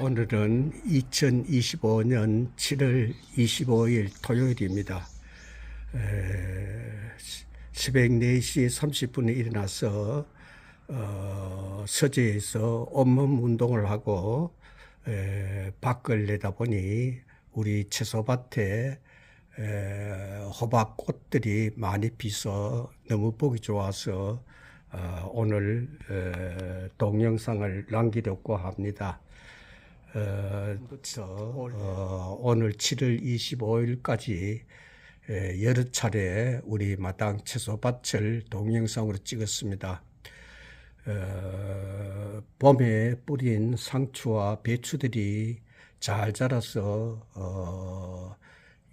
오늘은 2025년 7월 25일 토요일입니다. 에, 새벽 4시 30분에 일어나서 어, 서재에서 온몸 운동을 하고 에, 밖을 내다보니 우리 채소밭에 에, 호박 꽃들이 많이 피서 너무 보기 좋아서 어, 오늘 에, 동영상을 남기려고 합니다. 어, 어, 오늘 7월 25일까지 여러 차례 우리 마당 채소밭을 동영상으로 찍었습니다. 어, 봄에 뿌린 상추와 배추들이 잘 자라서 어,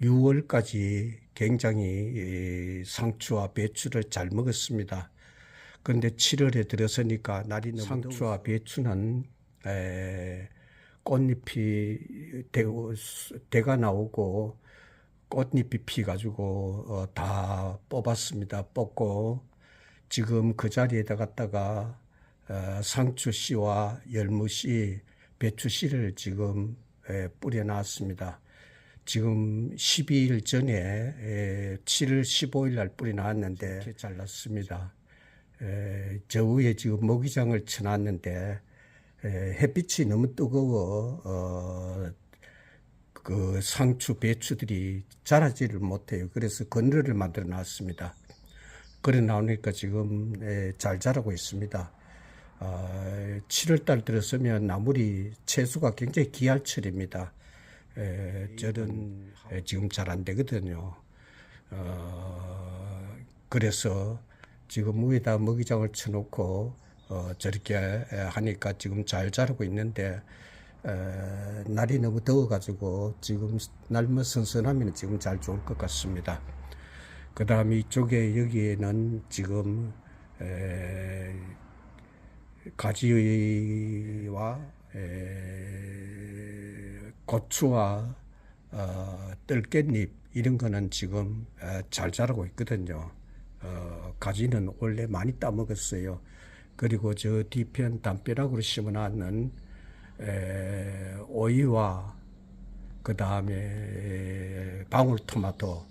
6월까지 굉장히 이 상추와 배추를 잘 먹었습니다. 그런데 7월에 들어서니까 날이 너무 상추와 배추는 에, 꽃잎이 되고 대가 나오고 꽃잎이 피 가지고 어, 다 뽑았습니다. 뽑고 지금 그 자리에다 갖다가 어, 상추 씨와 열무 씨, 배추 씨를 지금 에, 뿌려놨습니다. 지금 12일 전에 에, 7월 15일 날 뿌려놨는데 이렇게 잘났습니다. 에, 저 위에 지금 모기장을 쳐놨는데 에, 햇빛이 너무 뜨거워 어, 그 상추, 배추들이 자라지를 못해요. 그래서 건너를 만들어 놨습니다. 그래 나오니까 지금 에, 잘 자라고 있습니다. 어, 7월달 들어서면 나물이 채수가 굉장히 귀할철입니다. 에, 절은 에, 지금 잘 안 되거든요. 어, 그래서 지금 위에다 먹이장을 쳐놓고 어, 저렇게 하니까 지금 잘 자라고 있는데 에, 날이 너무 더워가지고 지금 날만 선선하면 지금 잘 좋을 것 같습니다. 그 다음에 이쪽에 여기에는 지금 에, 가지와 에, 고추와 어, 뜰깻잎 이런 거는 지금 에, 잘 자라고 있거든요. 어, 가지는 원래 많이 따먹었어요. 그리고 저 뒤편 담벼락으로 심어놨는 에, 오이와 그 다음에 방울토마토, 어,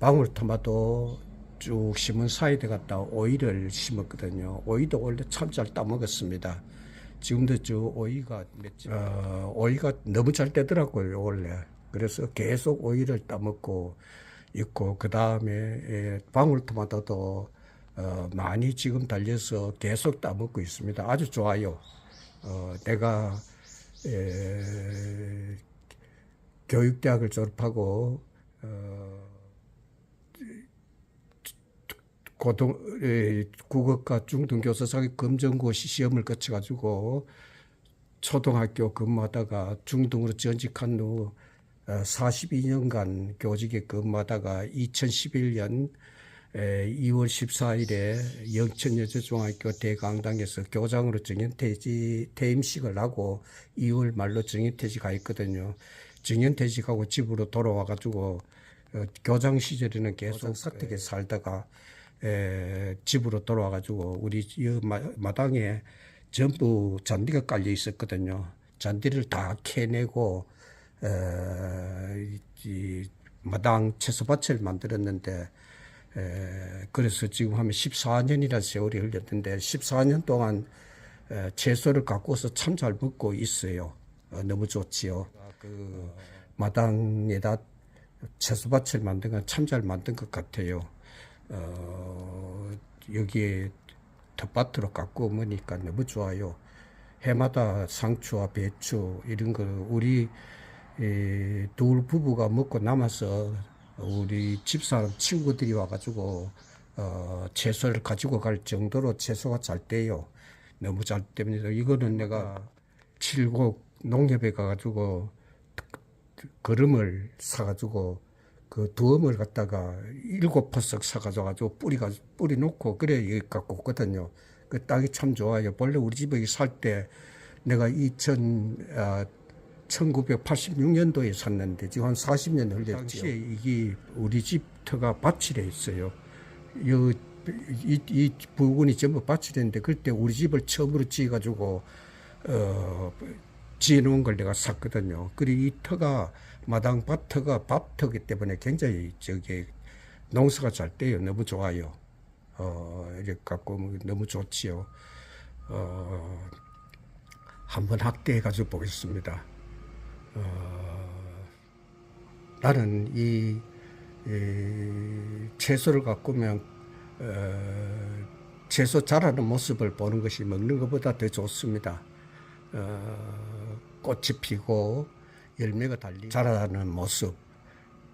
방울토마토 쭉 심은 사이드 갖다 오이를 심었거든요. 오이도 원래 참 잘 따먹었습니다. 지금도 저 오이가 몇 어, 오이가 너무 잘 되더라고요 원래. 그래서 계속 오이를 따먹고 있고 그 다음에 방울토마토도 어, 많이 지금 달려서 계속 따먹고 있습니다. 아주 좋아요. 어, 내가 에, 교육대학을 졸업하고 어, 고등 에, 국어과 중등교사상의 검정고시 시험을 거쳐가지고 초등학교 근무하다가 중등으로 전직한 후 어, 42년간 교직에 근무하다가 2011년 에, 2월 14일에 영천여자중학교 대강당에서 교장으로 정년퇴직 퇴임식을 하고 2월 말로 정년퇴직하였거든요. 정년퇴직하고 집으로 돌아와 가지고 어, 교장 시절에는 계속 사택에 살다가 에, 집으로 돌아와 가지고 우리 이 마, 마당에 전부 잔디가 깔려 있었거든요. 잔디를 다 캐내고 에, 이 마당 채소밭을 만들었는데 에, 그래서 지금 하면 14년이라는 세월이 흘렸는데 14년 동안 에, 채소를 갖고서 참 잘 먹고 있어요. 어, 너무 좋지요. 그 마당에다 채소밭을 만든 건 참 잘 만든 것 같아요. 어, 여기에 텃밭으로 갖고 오니까 너무 좋아요. 해마다 상추와 배추 이런 거 우리 에, 둘 부부가 먹고 남아서 우리 집사람 친구들이 와가지고 어, 채소를 가지고 갈 정도로 채소가 잘 돼요. 너무 잘 됩니다. 이거는 내가 칠곡 농협에 가가지고 거름을 사가지고 그 두엄을 갖다가 일곱 퍼석 사가지고 뿌리가 뿌리 놓고 그래 여기 갖고 왔거든요. 그 땅이 참 좋아요. 본래 우리 집에 살 때 내가 2000 아, 1986년도에 샀는데 지금 한 40년 흘렸죠. 당시에 이게 우리 집 터가 밭이래 있어요. 요, 이, 이 부분이 전부 밭이 됐는데 그때 우리 집을 처음으로 지어가지고 어, 지어놓은 걸 내가 샀거든요. 그리고 이 터가 마당 밭터가 밥터기 때문에 굉장히 저기 농사가 잘 돼요. 너무 좋아요. 어, 이렇게 갖고 뭐 너무 좋지요. 어, 한번 확대해가지고 보겠습니다. 어, 나는 이, 이 채소를 가꾸면 어, 채소 자라는 모습을 보는 것이 먹는 것보다 더 좋습니다. 어, 꽃이 피고 열매가 달리 자라는 모습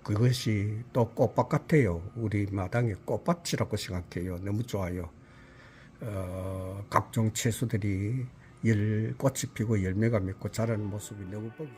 그것이 또 꽃밭 같아요. 우리 마당의 꽃밭이라고 생각해요. 너무 좋아요. 어, 각종 채소들이 열 꽃이 피고 열매가 맺고 자라는 모습이 너무 보기.